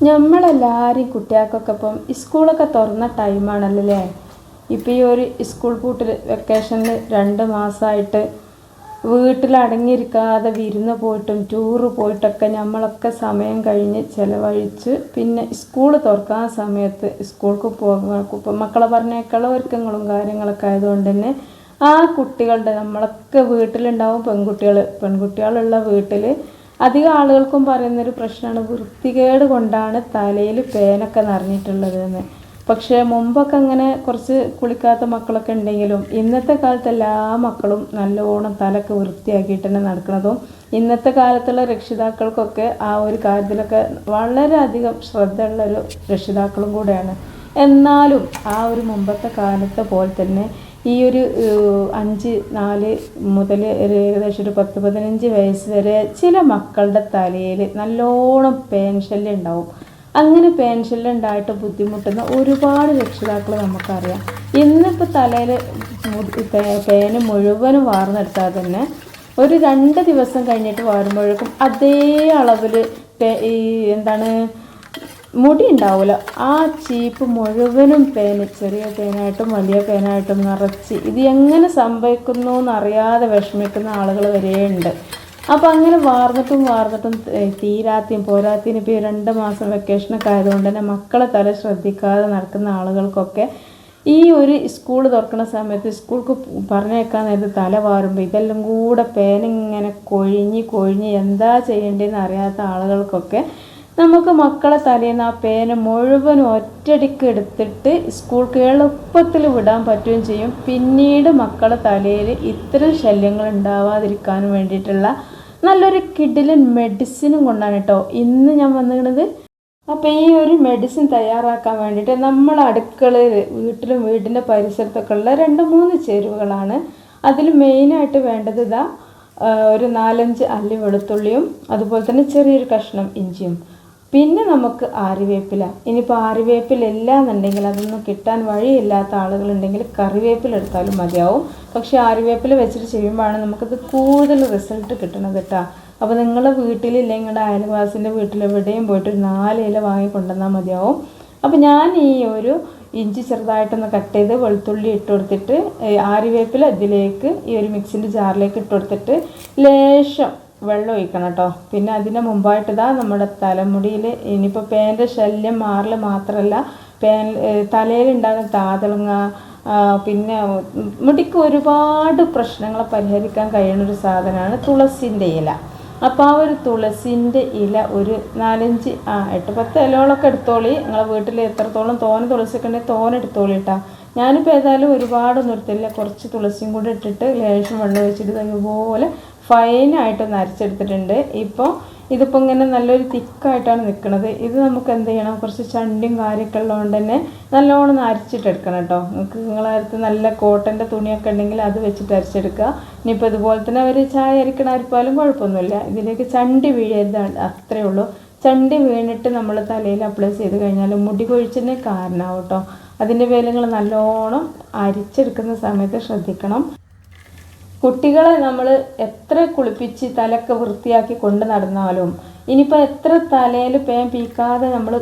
നമ്മളെല്ലാവരും കുട്ടികൾക്കൊക്കെ ഇപ്പം സ്കൂളൊക്കെ തുറന്ന ടൈമാണല്ലോ ഇപ്പം ഈ ഒരു സ്കൂൾ പൂട്ടിൽ വെക്കേഷനിൽ രണ്ട് മാസമായിട്ട് വീട്ടിലടങ്ങിയിരിക്കാതെ വിരുന്ന് പോയിട്ടും ടൂറ് പോയിട്ടൊക്കെ നമ്മളൊക്കെ സമയം കഴിഞ്ഞ് ചിലവഴിച്ച് പിന്നെ സ്കൂൾ തുറക്കാൻ സമയത്ത് സ്കൂൾക്ക് പോകാൻ ഇപ്പം മക്കളെ പറഞ്ഞേക്കുള്ള ഒരുക്കങ്ങളും കാര്യങ്ങളൊക്കെ ആയതുകൊണ്ട് തന്നെ ആ കുട്ടികളുടെ നമ്മളൊക്കെ വീട്ടിലുണ്ടാവും പെൺകുട്ടികൾ പെൺകുട്ടികളുള്ള വീട്ടിൽ അധികം ആളുകൾക്കും പറയുന്നൊരു പ്രശ്നമാണ് വൃത്തികേട് കൊണ്ടാണ് തലയിൽ പേനൊക്കെ നിറഞ്ഞിട്ടുള്ളത് എന്ന് പക്ഷേ മുമ്പൊക്കെ അങ്ങനെ കുറച്ച് കുളിക്കാത്ത മക്കളൊക്കെ ഉണ്ടെങ്കിലും ഇന്നത്തെ കാലത്ത് എല്ലാ മക്കളും നല്ലോണം തലൊക്കെ വൃത്തിയാക്കിയിട്ട് തന്നെ നടക്കുന്നതും ഇന്നത്തെ കാലത്തുള്ള രക്ഷിതാക്കൾക്കൊക്കെ ആ ഒരു കാര്യത്തിലൊക്കെ വളരെയധികം ശ്രദ്ധയുള്ളൊരു രക്ഷിതാക്കളും കൂടെയാണ്. എന്നാലും ആ ഒരു മുമ്പത്തെ കാലത്തെ പോലെ തന്നെ ഈ ഒരു അഞ്ച് നാല് മുതൽ ഏകദേശം ഒരു പത്ത് പതിനഞ്ച് വയസ്സ് വരെ ചില മക്കളുടെ തലയിൽ നല്ലോണം പേൻ ഉണ്ടാവും. അങ്ങനെ പേൻ ഉണ്ടായിട്ട് ബുദ്ധിമുട്ടുന്ന ഒരുപാട് രക്ഷിതാക്കൾ നമുക്കറിയാം. ഇന്നിപ്പോൾ തലയിൽ പേന് മുഴുവനും വാർന്നെടുത്താൽ തന്നെ ഒരു രണ്ട് ദിവസം കഴിഞ്ഞിട്ട് വാരുമ്പോഴേക്കും അതേ അളവിൽ ഈ എന്താണ് മുടി ഉണ്ടാവില്ല ആ ചീപ്പ് മുഴുവനും പേന് ചെറിയ പേനായിട്ടും വലിയ പേനായിട്ടും നിറച്ച് ഇത് എങ്ങനെ സംഭവിക്കുന്നു എന്നറിയാതെ വിഷമിക്കുന്ന ആളുകൾ വരെയുണ്ട്. അപ്പം അങ്ങനെ വാർന്നിട്ടും വാർന്നിട്ടും തീരാത്തിയും പോരാത്തിയും ഇപ്പോൾ രണ്ട് മാസം വെക്കേഷനൊക്കെ ആയതുകൊണ്ട് തന്നെ മക്കളെ തല ശ്രദ്ധിക്കാതെ നടക്കുന്ന ആളുകൾക്കൊക്കെ ഈ ഒരു സ്കൂൾ തുറക്കുന്ന സമയത്ത് സ്കൂൾക്ക് പറഞ്ഞേക്കാൻ നേരത്ത് തല വാറുമ്പോൾ ഇതെല്ലാം കൂടെ പേനിങ്ങനെ കൊഴിഞ്ഞ് കൊഴിഞ്ഞ് എന്താ ചെയ്യേണ്ടതെന്ന് അറിയാത്ത ആളുകൾക്കൊക്കെ നമുക്ക് മക്കളെ തലേന്ന് ആ പേന മുഴുവനും ഒറ്റടിക്ക് എടുത്തിട്ട് സ്കൂൾക്ക് എളുപ്പത്തിൽ വിടാൻ പറ്റുകയും ചെയ്യും. പിന്നീട് മക്കളെ തലയിൽ ഇത്തരം ശല്യങ്ങൾ ഉണ്ടാവാതിരിക്കാനും വേണ്ടിയിട്ടുള്ള നല്ലൊരു കിഡിലൻ മെഡിസിനും കൊണ്ടാണ് കേട്ടോ. ഇന്ന് ഞാൻ വന്നിരുന്നത് അപ്പോൾ ഈ ഒരു മെഡിസിൻ തയ്യാറാക്കാൻ വേണ്ടിയിട്ട് നമ്മൾ അടുക്കളയിൽ വീട്ടിലും വീടിന്റെ പരിസരത്തൊക്കെ ഉള്ള രണ്ട് മൂന്ന് ചേരുവകളാണ്. അതിൽ മെയിനായിട്ട് വേണ്ടത് ഇതാ ഒരു നാലഞ്ച് അല്ലി വെളുത്തുള്ളിയും അതുപോലെ തന്നെ ചെറിയൊരു കഷ്ണം ഇഞ്ചിയും. പിന്നെ നമുക്ക് ആര്യവേപ്പില. ഇനിയിപ്പോൾ ആര്യവേപ്പില ഇല്ല എന്നുണ്ടെങ്കിൽ അതൊന്നും കിട്ടാൻ വഴിയില്ലാത്ത ആളുകളുണ്ടെങ്കിൽ കറിവേപ്പില എടുത്താലും മതിയാവും. പക്ഷേ ആര്യവേപ്പില വെച്ചിട്ട് ചെയ്യുമ്പോഴാണ് നമുക്കത് കൂടുതൽ റിസൾട്ട് കിട്ടണത് കേട്ടോ. അപ്പോൾ നിങ്ങളുടെ വീട്ടിലില്ലെങ്കിൽ നിങ്ങളുടെ അയൽവാസിന്റെ വീട്ടിൽ എവിടെയും പോയിട്ട് ഒരു നാല് ഇല വാങ്ങി കൊണ്ടുവന്നാൽ മതിയാവും. അപ്പോൾ ഞാൻ ഈ ഒരു ഇഞ്ചി ചെറുതായിട്ടൊന്ന് കട്ട് ചെയ്ത് വെളുത്തുള്ളി ഇട്ട് കൊടുത്തിട്ട് ഈ അതിലേക്ക് ഈ ഒരു മിക്സിന്റെ ജാറിലേക്ക് ഇട്ട് കൊടുത്തിട്ട് ലേശം വെള്ളം ഒഴിക്കണം കേട്ടോ. പിന്നെ അതിന് മുമ്പായിട്ട് ഇതാ നമ്മുടെ തലമുടിയിൽ ഇനിയിപ്പോൾ പേന്റെ ശല്യം മാറൽ മാത്രമല്ല പേൻ തലയിലുണ്ടാകുന്ന താതളങ്ങ പിന്നെ മുടിക്ക് ഒരുപാട് പ്രശ്നങ്ങളെ പരിഹരിക്കാൻ കഴിയുന്ന ഒരു സാധനമാണ് തുളസിന്റെ ഇല. അപ്പോൾ ആ ഒരു തുളസിന്റെ ഇല ഒരു നാലഞ്ച് ആ എട്ട് പത്ത് ഇലകളൊക്കെ എടുത്തോളി. നിങ്ങളെ വീട്ടിൽ എത്രത്തോളം തോന തുളസിയൊക്കെ ഉണ്ടെങ്കിൽ തോന എടുത്തോളി കേട്ടോ. ഞാനിപ്പോൾ ഏതായാലും ഒരുപാടൊന്നും എടുത്തില്ല കുറച്ച് തുളസിയും കൂടെ ഇട്ടിട്ട് ലേശം വെള്ളം ഒഴിച്ചിട്ട് ഇതുപോലെ ഫൈനായിട്ടൊന്ന് നരച്ചെടുത്തിട്ടുണ്ട് ഇപ്പോൾ ഇതിപ്പോൾ ഇങ്ങനെ നല്ലൊരു തിക്കായിട്ടാണ് നിൽക്കുന്നത് ഇത് നമുക്ക് എന്ത് ചെയ്യണം? കുറച്ച് ചണ്ടിയും കാര്യമൊക്കെ ഉള്ളതുകൊണ്ട് തന്നെ നല്ലോണം ഒന്ന് അരച്ചിട്ടെടുക്കണം കേട്ടോ. നിങ്ങൾക്ക് നിങ്ങളെ അടുത്ത് നല്ല കോട്ടന്റെ തുണിയൊക്കെ ഉണ്ടെങ്കിൽ അത് വെച്ചിട്ട് അരച്ചെടുക്കുക. ഇനിയിപ്പോൾ ഇതുപോലെ തന്നെ ഒരു ചായ അരിക്കണ അരിപ്പാലും കുഴപ്പമൊന്നുമില്ല. ഇതിലേക്ക് ചണ്ടി വീഴരുത് അത്രയേ ഉള്ളൂ. ചണ്ടി വീണിട്ട് നമ്മൾ തലയിൽ അപ്ലൈ ചെയ്ത് കഴിഞ്ഞാൽ മുടി കൊഴിച്ചിന് കാരണമാവും കേട്ടോ. അതിന്റെ വേലങ്ങൾ നല്ലോണം അരിച്ചെടുക്കുന്ന സമയത്ത് ശ്രദ്ധിക്കണം. കുട്ടികളെ നമ്മൾ എത്ര കുളിപ്പിച്ച് തലയൊക്കെ വൃത്തിയാക്കി കൊണ്ട് നടന്നാലും ഇനിയിപ്പോൾ എത്ര തലയിൽ പേം പീക്കാതെ നമ്മൾ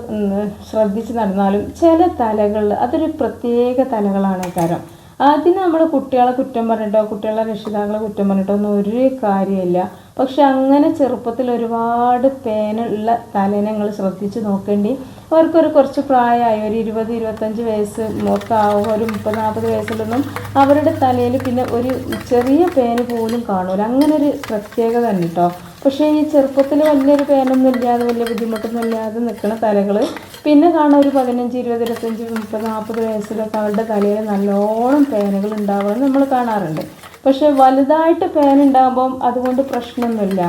ശ്രദ്ധിച്ച് നടന്നാലും ചില തലകൾ അതൊരു പ്രത്യേക തലകളാണ് കാരണം അതിന് നമ്മൾ കുട്ടികളെ കുറ്റം പറഞ്ഞിട്ടോ കുട്ടികളെ രക്ഷിതാക്കളെ കുറ്റം പറഞ്ഞിട്ടോ ഒന്നും ഒരു കാര്യമില്ല. പക്ഷെ അങ്ങനെ ചെറുപ്പത്തിൽ ഒരുപാട് പേനുള്ള തലേനെ നിങ്ങൾ ശ്രദ്ധിച്ച് നോക്കേണ്ടി. അവർക്കൊരു കുറച്ച് പ്രായമായി. ഒരു ഇരുപത് ഇരുപത്തഞ്ച് വയസ്സ് മൊത്തമാവും ഒരു മുപ്പത് നാൽപ്പത് വയസ്സിലൊന്നും അവരുടെ തലയിൽ പിന്നെ ഒരു ചെറിയ പേന് പോലും കാണൂല. അങ്ങനെ ഒരു പ്രത്യേകത തന്നെ കേട്ടോ പക്ഷേ ഈ ചെറുപ്പത്തിൽ വലിയൊരു പേനൊന്നും ഇല്ലാതെ വലിയ ബുദ്ധിമുട്ടൊന്നും ഇല്ലാതെ നിൽക്കുന്ന തലകൾ പിന്നെ കാണാൻ ഒരു പതിനഞ്ച് ഇരുപത് ഇരുപത്തഞ്ച് മുപ്പത് നാൽപ്പത് വയസ്സിലൊക്കെ അവരുടെ തലയിൽ നല്ലോണം പേനകൾ ഉണ്ടാവുമെന്ന് നമ്മൾ കാണാറുണ്ട്. പക്ഷേ വലുതായിട്ട് പേൻ ഉണ്ടാകുമ്പം അതുകൊണ്ട് പ്രശ്നമൊന്നുമില്ല.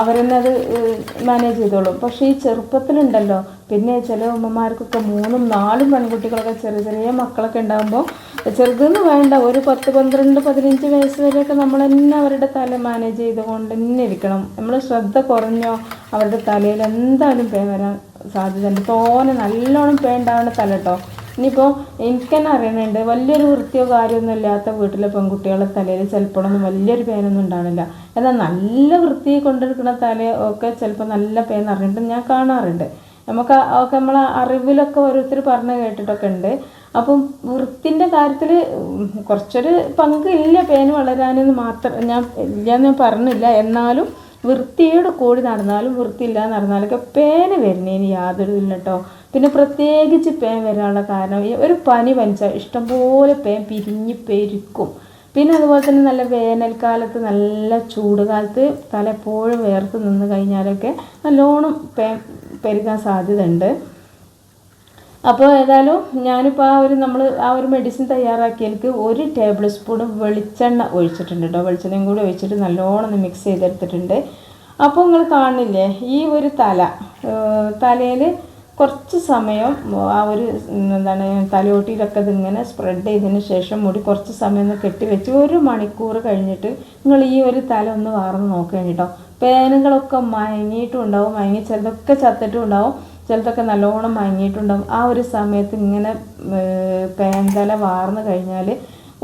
അവരെന്നെ അത് മാനേജ് ചെയ്തോളും. പക്ഷേ ഈ ചെറുപ്പത്തിലുണ്ടല്ലോ. പിന്നെ ചില ഉമ്മമാർക്കൊക്കെ മൂന്നും നാലും പെൺകുട്ടികളൊക്കെ ചെറിയ ചെറിയ മക്കളൊക്കെ ഉണ്ടാകുമ്പോൾ ചെറുതെന്ന് വേണ്ട ഒരു പത്ത് പന്ത്രണ്ട് പതിനഞ്ച് വയസ്സ് വരെയൊക്കെ നമ്മൾ തന്നെ അവരുടെ തല മാനേജ് ചെയ്തുകൊണ്ട് തന്നെ ഇരിക്കണം. നമ്മൾ ശ്രദ്ധ കുറഞ്ഞോ അവരുടെ തലയിൽ എന്തായാലും പേ വരാൻ സാധ്യതയുണ്ട്. തോനെ നല്ലോണം പേ ഉണ്ടാവുന്ന തല കേട്ടോ ഇനിയിപ്പോൾ എനിക്ക് തന്നെ അറിയണുണ്ട് വലിയൊരു വൃത്തിയോ കാര്യമൊന്നും ഇല്ലാത്ത വീട്ടിലെ പെൺകുട്ടികളെ തലയിൽ ചിലപ്പോഴൊന്നും വലിയൊരു പേനൊന്നും ഉണ്ടാവില്ല എന്നാൽ നല്ല വൃത്തി കൊണ്ടിരിക്കുന്ന തല ഒക്കെ ചിലപ്പോൾ നല്ല പേൻ അറിഞ്ഞിട്ട് ഞാൻ കാണാറുണ്ട്. നമുക്ക് ഒക്കെ നമ്മളെ അറിവിലൊക്കെ ഓരോരുത്തർ പറഞ്ഞു കേട്ടിട്ടൊക്കെ ഉണ്ട്. അപ്പം വൃത്തിന്റെ കാര്യത്തിൽ കുറച്ചൊരു പങ്ക് ഇല്ല പേന് വളരാനെന്ന് മാത്രം ഞാൻ ഇല്ലയെന്ന് ഞാൻ പറഞ്ഞില്ല. എന്നാലും വൃത്തിയോട് കൂടി നടന്നാലും വൃത്തിയില്ലാതെ നടന്നാലൊക്കെ പേന വരുന്നതിന് യാതൊരു ഇല്ല കേട്ടോ പിന്നെ പ്രത്യേകിച്ച് പേൻ വരാനുള്ള കാരണം ഒരു പനി പനിച്ചാൽ ഇഷ്ടംപോലെ പേൻ പിരിഞ്ഞ് പെരുക്കും. പിന്നെ അതുപോലെ തന്നെ നല്ല വേനൽക്കാലത്ത് നല്ല ചൂട് കാലത്ത് തല എപ്പോഴും വേർത്ത് നിന്ന് കഴിഞ്ഞാലൊക്കെ നല്ലോണം പേൻ പെരുകാൻ സാധ്യതയുണ്ട്. അപ്പോൾ ഏതായാലും ഞാനിപ്പോൾ ആ ഒരു നമ്മൾ ആ ഒരു മെഡിസിൻ തയ്യാറാക്കിയതിലേക്ക് ഒരു ടേബിൾ സ്പൂൺ വെളിച്ചെണ്ണ ഒഴിച്ചിട്ടുണ്ട് കേട്ടോ വെളിച്ചെണ്ണയും കൂടി ഒഴിച്ചിട്ട് നല്ലോണം മിക്സ് ചെയ്തെടുത്തിട്ടുണ്ട്. അപ്പോൾ നിങ്ങൾ കാണില്ലേ ഈ ഒരു തല? തലയിൽ കുറച്ച് സമയം ആ ഒരു എന്താണ് തലയോട്ടിയിലൊക്കെ ഇതിങ്ങനെ സ്പ്രെഡ് ചെയ്തതിന് ശേഷം മുടി കുറച്ച് സമയം ഒന്ന് കെട്ടിവെച്ച് ഒരു മണിക്കൂർ കഴിഞ്ഞിട്ട് നിങ്ങൾ ഈ ഒരു തല ഒന്ന് വാർന്ന് നോക്കുകയാണ് കേട്ടോ. പേനുകളൊക്കെ മയങ്ങിയിട്ടുണ്ടാവും മയങ്ങി ചിലതൊക്കെ ചത്തിട്ടും ഉണ്ടാവും ചിലതൊക്കെ നല്ലോണം മയങ്ങിയിട്ടുണ്ടാവും. ആ ഒരു സമയത്ത് ഇങ്ങനെ പേൻ തല വാർന്നു കഴിഞ്ഞാൽ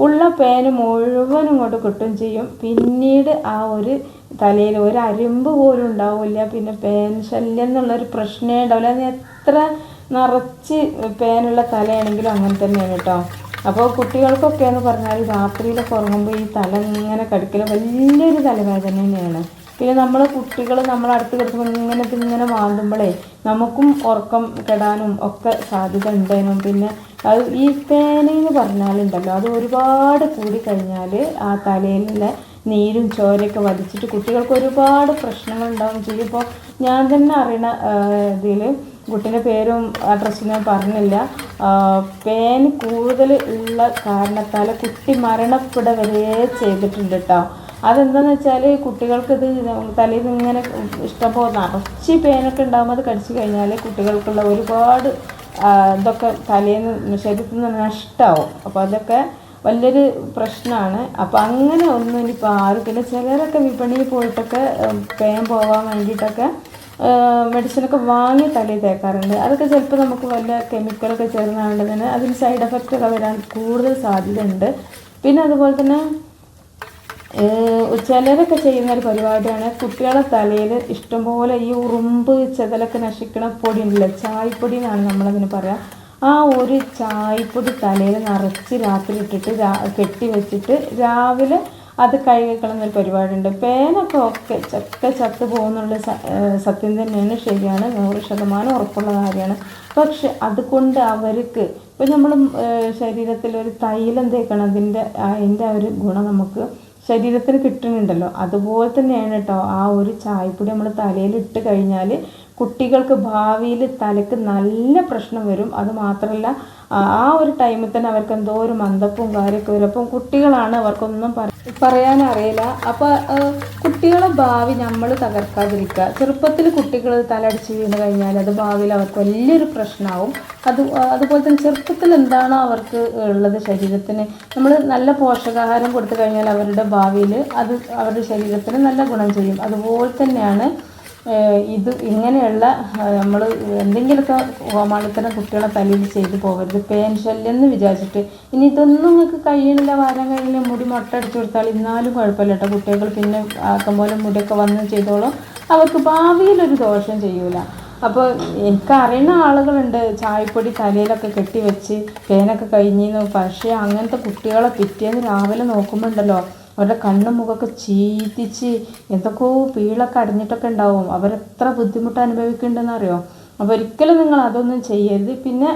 ഉള്ള പേന് മുഴുവനും ഇങ്ങോട്ട് കിട്ടും ചെയ്യും. പിന്നീട് ആ ഒരു തലയിൽ ഒരു അരിമ്പ് പോലും ഉണ്ടാവില്ല. പിന്നെ പേൻ എന്നുള്ളൊരു പ്രശ്നമേ ഉണ്ടാവില്ല. അത് എത്ര നിറച്ച് പേനുള്ള തലയാണെങ്കിലും അങ്ങനെ തന്നെയാണ് കേട്ടോ. അപ്പോൾ കുട്ടികൾക്കൊക്കെ എന്ന് പറഞ്ഞാൽ രാത്രിയിലൊക്കെ ഉറങ്ങുമ്പോൾ ഈ തല ഇങ്ങനെ കടിക്കൽ വലിയൊരു തലവേദന തന്നെയാണ്. പിന്നെ നമ്മൾ കുട്ടികൾ നമ്മളടുത്ത് കിടക്കുമ്പോൾ ഇങ്ങനെ ഇങ്ങനെ മാന്തുമ്പോഴേ നമുക്കും ഉറക്കം കെടാനും ഒക്കെ സാധ്യത ഉണ്ടേനും പിന്നെ അത് ഈ പേനയെന്ന് പറഞ്ഞാലുണ്ടല്ലോ അത് ഒരുപാട് കൂടി കഴിഞ്ഞാൽ ആ തലയിലെ നീരും ചോരയൊക്കെ വലിച്ചിട്ട് കുട്ടികൾക്ക് ഒരുപാട് പ്രശ്നങ്ങൾ ഉണ്ടാവും ചെയ്യും. ഇപ്പോൾ ഞാൻ തന്നെ അറിയണ ഇതിൽ കുട്ടീന്റെ പേരും അഡ്രസ്സും ഞാൻ പറഞ്ഞില്ല. പേൻ കൂടുതൽ ഉള്ള കാരണത്താൽ കുട്ടി മരണപ്പെട വരെ ചെയ്തിട്ടുണ്ട് കേട്ടോ അതെന്താണെന്ന് വെച്ചാൽ കുട്ടികൾക്ക് തലയിൽ നിന്ന് ഇങ്ങനെ ഇഷ്ടം പോകുന്ന നിറച്ച് പേനൊക്കെ ഉണ്ടാകുമ്പോൾ അത് കടിച്ചു കഴിഞ്ഞാൽ കുട്ടികൾക്കുള്ള ഒരുപാട് ഇതൊക്കെ തലേന്ന് ശരീരത്തിൽ നിന്ന് നഷ്ടമാവും അപ്പോൾ അതൊക്കെ വലിയൊരു പ്രശ്നമാണ് അപ്പോൾ അങ്ങനെ ഒന്നും ഇനിയിപ്പോൾ ആരും പിന്നെ ചിലരൊക്കെ വിപണിയിൽ പോയിട്ടൊക്കെ പേൻ പോകാൻ വേണ്ടിയിട്ടൊക്കെ മെഡിസിനൊക്കെ വാങ്ങി തലയിൽ തേക്കാറുണ്ട്. അതൊക്കെ ചിലപ്പോൾ നമുക്ക് വല്ല കെമിക്കലൊക്കെ ചേർന്നാണ്ടതിന് അതിന് സൈഡ് എഫക്റ്റൊക്കെ വരാൻ കൂടുതൽ സാധ്യതയുണ്ട്. പിന്നെ അതുപോലെ തന്നെ ചിലരൊക്കെ ചെയ്യുന്ന ഒരു പരിപാടിയാണ് കുട്ടികളെ തലയിൽ ഇഷ്ടംപോലെ ഈ ഉറുമ്പ് ചെതലൊക്കെ നശിക്കണ പൊടി ഉണ്ടല്ലോ ചായപ്പൊടി എന്നാണ് നമ്മളതിന് പറയാം. ആ ഒരു ചായപ്പൊടി തലയിൽ നിറച്ച് രാത്രി ഇട്ടിട്ട് കെട്ടി വെച്ചിട്ട് രാവിലെ അത് കഴുകിക്കളയുന്ന ഒരു പരിപാടിയുണ്ട്. പേനൊക്കെ ഒക്കെ ചക്ക ചത്ത് പോകുന്നുള്ള സത്യം തന്നെയാണ് ശരിയാണ് നൂറ് ശതമാനം ഉറപ്പുള്ള കാര്യമാണ്. പക്ഷെ അതുകൊണ്ട് അവർക്ക് ഇപ്പം നമ്മൾ ശരീരത്തിൽ ഒരു തൈലം തേക്കണം അതിന്റെ അതിന്റെ ആ ഒരു ഗുണം നമുക്ക് ശരീരത്തിന് കിട്ടുന്നുണ്ടല്ലോ. അതുപോലെ തന്നെയാണ് കേട്ടോ ആ ഒരു ചായപ്പൊടി നമ്മൾ തലയിൽ ഇട്ട് കഴിഞ്ഞാൽ കുട്ടികൾക്ക് ഭാവിയിൽ തലയ്ക്ക് നല്ല പ്രശ്നം വരും. അത് മാത്രമല്ല ആ ഒരു ടൈമിൽ തന്നെ അവർക്ക് എന്തോ ഒരു മന്ദപ്പും കാര്യമൊക്കെ വരും. അപ്പം കുട്ടികളാണ് അവർക്കൊന്നും പറയാൻ അറിയില്ല. അപ്പോൾ കുട്ടികളെ ഭാവി നമ്മൾ തകർക്കാതിരിക്കുക. ചെറുപ്പത്തിൽ കുട്ടികൾ തലടിച്ച് വീണ് കഴിഞ്ഞാൽ അത് ഭാവിയിൽ അവർക്ക് വലിയൊരു പ്രശ്നമാവും. അത് അതുപോലെ തന്നെ ചെറുപ്പത്തിൽ എന്താണോ അവർക്ക് ഉള്ളത് ശരീരത്തിന് നമ്മൾ നല്ല പോഷകാഹാരം കൊടുത്തു കഴിഞ്ഞാൽ അവരുടെ ഭാവിയിൽ അത് അവരുടെ ശരീരത്തിന് നല്ല ഗുണം ചെയ്യും. അതുപോലെ തന്നെയാണ് ഇത് ഇങ്ങനെയുള്ള നമ്മൾ എന്തെങ്കിലുമൊക്കെ ഓമാളിത്തരം കുട്ടികളെ തലയിൽ ചെയ്ത് പോകരുത്. പേൻ വിചാരിച്ചിട്ട്. ഇനി ഇതൊന്നും നിങ്ങൾക്ക് കഴിയണില്ല. വാരം കഴിയില്ല. മുടി മുട്ട അടിച്ചു കൊടുത്താൽ ഇന്നാലും കുഴപ്പമില്ല കേട്ടോ. കുട്ടികൾ പിന്നെ ആക്കം പോലെ മുടിയൊക്കെ വന്ന് ചെയ്തോളും. അവർക്ക് ഭാവിയിലൊരു ദോഷം ചെയ്യൂല. അപ്പോൾ എനിക്കറിയുന്ന ആളുകളുണ്ട്. ചായപ്പൊടി തലയിലൊക്കെ കെട്ടി വെച്ച് പേനൊക്കെ കഴിഞ്ഞിരുന്നു. പക്ഷേ അങ്ങനത്തെ കുട്ടികളെ പിറ്റേന്ന് രാവിലെ നോക്കുമ്പോൾ ഉണ്ടല്ലോ അവരുടെ കണ്ണും മുഖമൊക്കെ ചീറ്റിച്ച് എന്തൊക്കെയോ പീളൊക്കെ അടഞ്ഞിട്ടൊക്കെ ഉണ്ടാവും. അവരെത്ര ബുദ്ധിമുട്ട് അനുഭവിക്കുന്നുണ്ടെന്ന് അറിയോ അപ്പോൾ ഒരിക്കലും നിങ്ങൾ അതൊന്നും ചെയ്യരുത്. പിന്നെ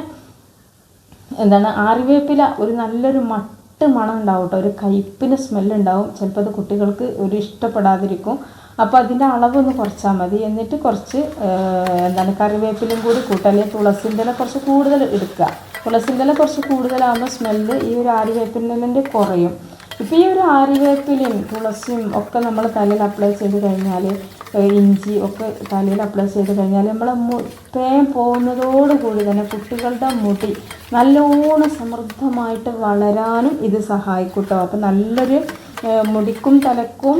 എന്താണ് ആറിവേപ്പില ഒരു നല്ലൊരു മട്ട് മണം ഉണ്ടാവും കേട്ടോ. ഒരു കയ്പിന് സ്മെല്ലുണ്ടാവും ചിലപ്പോൾ അത് കുട്ടികൾക്ക് ഒരു ഇഷ്ടപ്പെടാതിരിക്കും. അപ്പോൾ അതിന്റെ അളവൊന്ന് കുറച്ചാൽ മതി. എന്നിട്ട് കുറച്ച് എന്താണ് കറിവേപ്പിലും കൂടി കൂട്ടുക. അല്ലെങ്കിൽ തുളസിന്റെ ഇല കുറച്ച് കൂടുതൽ എടുക്കുക. തുളസിന്റെ ഇല കുറച്ച് കൂടുതലാകുമ്പോൾ സ്മെല്ല് ഈ ഒരു ആര്യവേപ്പിന്റെ കുറയും. ഇപ്പോൾ ഈ ഒരു ആര്യവേപ്പിലയും തുളസിയും ഒക്കെ നമ്മൾ തലയിൽ അപ്ലൈ ചെയ്ത് കഴിഞ്ഞാൽ ഇഞ്ചി ഒക്കെ തലയിൽ അപ്ലൈ ചെയ്ത് കഴിഞ്ഞാൽ നമ്മൾ തേൻ പോകുന്നതോടുകൂടി തന്നെ കുട്ടികളുടെ മുടി നല്ലോണം സമൃദ്ധമായിട്ട് വളരാനും ഇത് സഹായിക്കും കേട്ടോ അപ്പോൾ നല്ലൊരു മുടിക്കും തലക്കും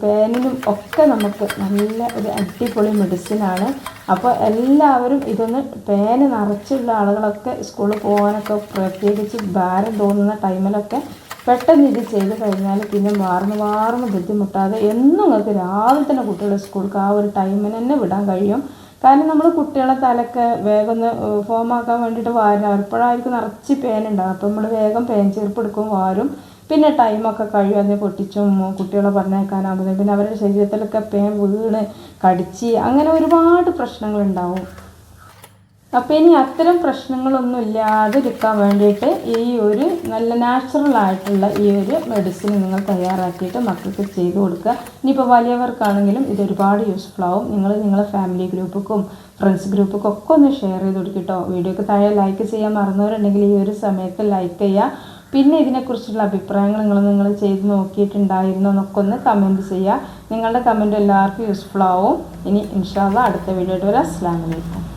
പേനിനും ഒക്കെ നമുക്ക് നല്ല ഒരു അടിപൊളി മെഡിസിനാണ് അപ്പോൾ എല്ലാവരും ഇതൊന്ന് പേന് നിറച്ചുള്ള ആളുകളൊക്കെ സ്കൂളിൽ പോകാനൊക്കെ പ്രത്യേകിച്ച് ഭാരം തോന്നുന്ന ടൈമിലൊക്കെ പെട്ടെന്ന് ഇത് ചെയ്ത് കഴിഞ്ഞാൽ പിന്നെ മാറുന്നു മാറുന്നു ബുദ്ധിമുട്ടാതെ എന്നും നിങ്ങൾക്ക് രാവിലെ തന്നെ കുട്ടികളെ സ്കൂൾക്ക് ആ ഒരു ടൈമിന് തന്നെ വിടാൻ കഴിയും. കാരണം നമ്മൾ കുട്ടികളെ തലക്കെ വേഗം ഒന്ന് ഫോം ആക്കാൻ വേണ്ടിയിട്ട് വാരും അപ്പോഴായിരിക്കും നിറച്ച് പേനുണ്ടാകും അപ്പോൾ നമ്മൾ വേഗം പേൻ ചെറുപ്പ് എടുക്കും വാരും. പിന്നെ ടൈമൊക്കെ കഴിയും അതിനെ പൊട്ടിച്ചും കുട്ടികളെ പറഞ്ഞേക്കാനാകുന്നത് പിന്നെ അവരുടെ ശരീരത്തിലൊക്കെ പേൻ വീണ് കടിച്ച് അങ്ങനെ ഒരുപാട് പ്രശ്നങ്ങളുണ്ടാവും അപ്പോൾ ഇനി അത്തരം പ്രശ്നങ്ങളൊന്നും ഇല്ലാതിരിക്കാൻ വേണ്ടിയിട്ട് ഈ ഒരു നല്ല നാച്ചുറൽ ആയിട്ടുള്ള ഈ ഒരു മെഡിസിൻ നിങ്ങൾ തയ്യാറാക്കിയിട്ട് മക്കൾക്ക് ചെയ്തു കൊടുക്കുക. ഇനിയിപ്പോൾ വലിയവർക്കാണെങ്കിലും ഇത് ഒരുപാട് യൂസ്ഫുൾ ആവും. നിങ്ങൾ നിങ്ങളെ ഫാമിലി ഗ്രൂപ്പുക്കും ഫ്രണ്ട്സ് ഗ്രൂപ്പൊക്കെ ഒക്കെ ഒന്ന് ഷെയർ ചെയ്ത് കൊടുക്കട്ടോ വീഡിയോക്ക് താഴെ ലൈക്ക് ചെയ്യാൻ മറന്നവരുണ്ടെങ്കിൽ ഈ ഒരു സമയത്ത് ലൈക്ക് ചെയ്യുക പിന്നെ ഇതിനെക്കുറിച്ചുള്ള അഭിപ്രായങ്ങൾ നിങ്ങൾ നിങ്ങൾ ചെയ്ത് നോക്കിയിട്ടുണ്ടായിരുന്നോ എന്നൊക്കെ ഒന്ന് കമന്റ് ചെയ്യുക നിങ്ങളുടെ കമന്റ് എല്ലാവർക്കും യൂസ്ഫുൾ ആവും. ഇനി ഇൻഷാല്ല അടുത്ത വീഡിയോ വരാം. അസ്സാം വലൈക്കും